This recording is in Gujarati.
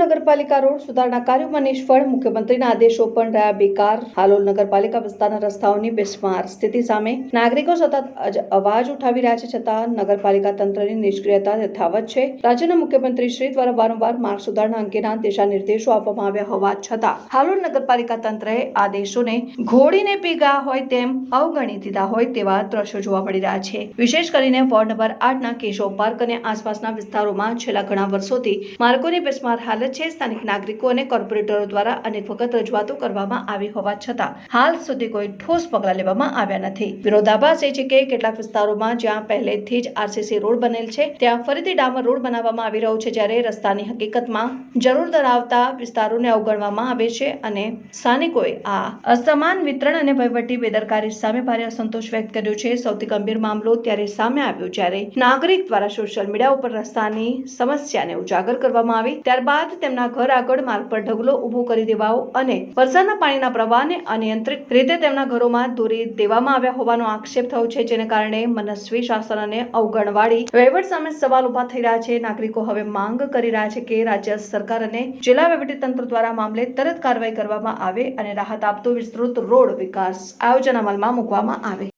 નગરપાલિકા રોડ સુધારણા કાર્યોમાં નિષ્ફળ મુખ્યમંત્રીના આદેશો પણ રહ્યા બેકાર. હાલોલ નગરપાલિકા વિસ્તારના રસ્તાઓની બિસ્માર સ્થિતિ સામે નાગરિકો સતત અવાજ ઉઠાવી રહ્યા છે, છતાં નગરપાલિકા તંત્રની નિષ્ક્રિયતા યથાવત છે. રાજ્યના મુખ્યમંત્રી શ્રી દ્વારા વારંવાર માર્ગ સુધારણા અંગેના દિશા નિર્દેશો આપવામાં આવ્યા હોવા છતાં હાલોલ નગરપાલિકા તંત્રએ આદેશોને ઘોડીને પીગા હોય તેમ અવગણી દીધા હોય તેવા દ્રશ્યો જોવા મળી રહ્યા છે. વિશેષ કરીને વોર્ડ નંબર આઠના કેશવ પાર્ક અને આસપાસના વિસ્તારોમાં છેલ્લા ઘણા વર્ષોથી માર્ગોની બિસ્માર હાલત છે. સ્થાનિક નાગરિકો અને કોર્પોરેટરો દ્વારા અનેક વખત રજૂઆતો કરવામાં આવી હોવા છતાં હાલ સુધી કોઈ ઠોસ પગલાં લેવામાં આવ્યા નથી. વિરોધાભાસ એ છે કે કેટલાક વિસ્તારોમાં જ્યાં પહેલેથી જ આરસીસી રોડ બનેલ છે, ત્યાં ફરીથી ડામર રોડ બનાવવામાં આવી રહ્યો છે જ્યારે રસ્તાની હકીકતમાં જરૂર ધરાવતા વિસ્તારોને અવગણવામાં આવે છે અને સ્થાનિકોએ આ અસમાન વિતરણ અને વહીવટી બેદરકારી સામે ભારે અસંતોષ વ્યક્ત કર્યો છે. સૌથી ગંભીર મામલો ત્યારે સામે આવ્યો જ્યારે નાગરિક દ્વારા સોશિયલ મીડિયા ઉપર રસ્તાની સમસ્યાને ઉજાગર કરવામાં આવી. ત્યારબાદ તેમના ઘર આગળ માર્ગ પર ઢગલો ઊભો કરી દેવાઓ અને વરસાદના પાણીના પ્રવાહને અનિયંત્રિત રીતે તેમના ઘરોમાં દોરી દેવામાં આવ્યા હોવાનો આક્ષેપ થયો છે, જેને કારણે મનસ્વી શાસન અને અવગણવાળી વહીવટ સામે સવાલ ઊભા થઈ રહ્યા છે. નાગરિકો હવે માંગ કરી રહ્યા છે કે રાજ્ય સરકાર અને જિલ્લા વહીવટીતંત્ર દ્વારા મામલે તરત કાર્યવાહી કરવામાં આવે અને રાહત આપતો વિસ્તૃત રોડ વિકાસ આયોજન અમલમાં મૂકવામાં આવે.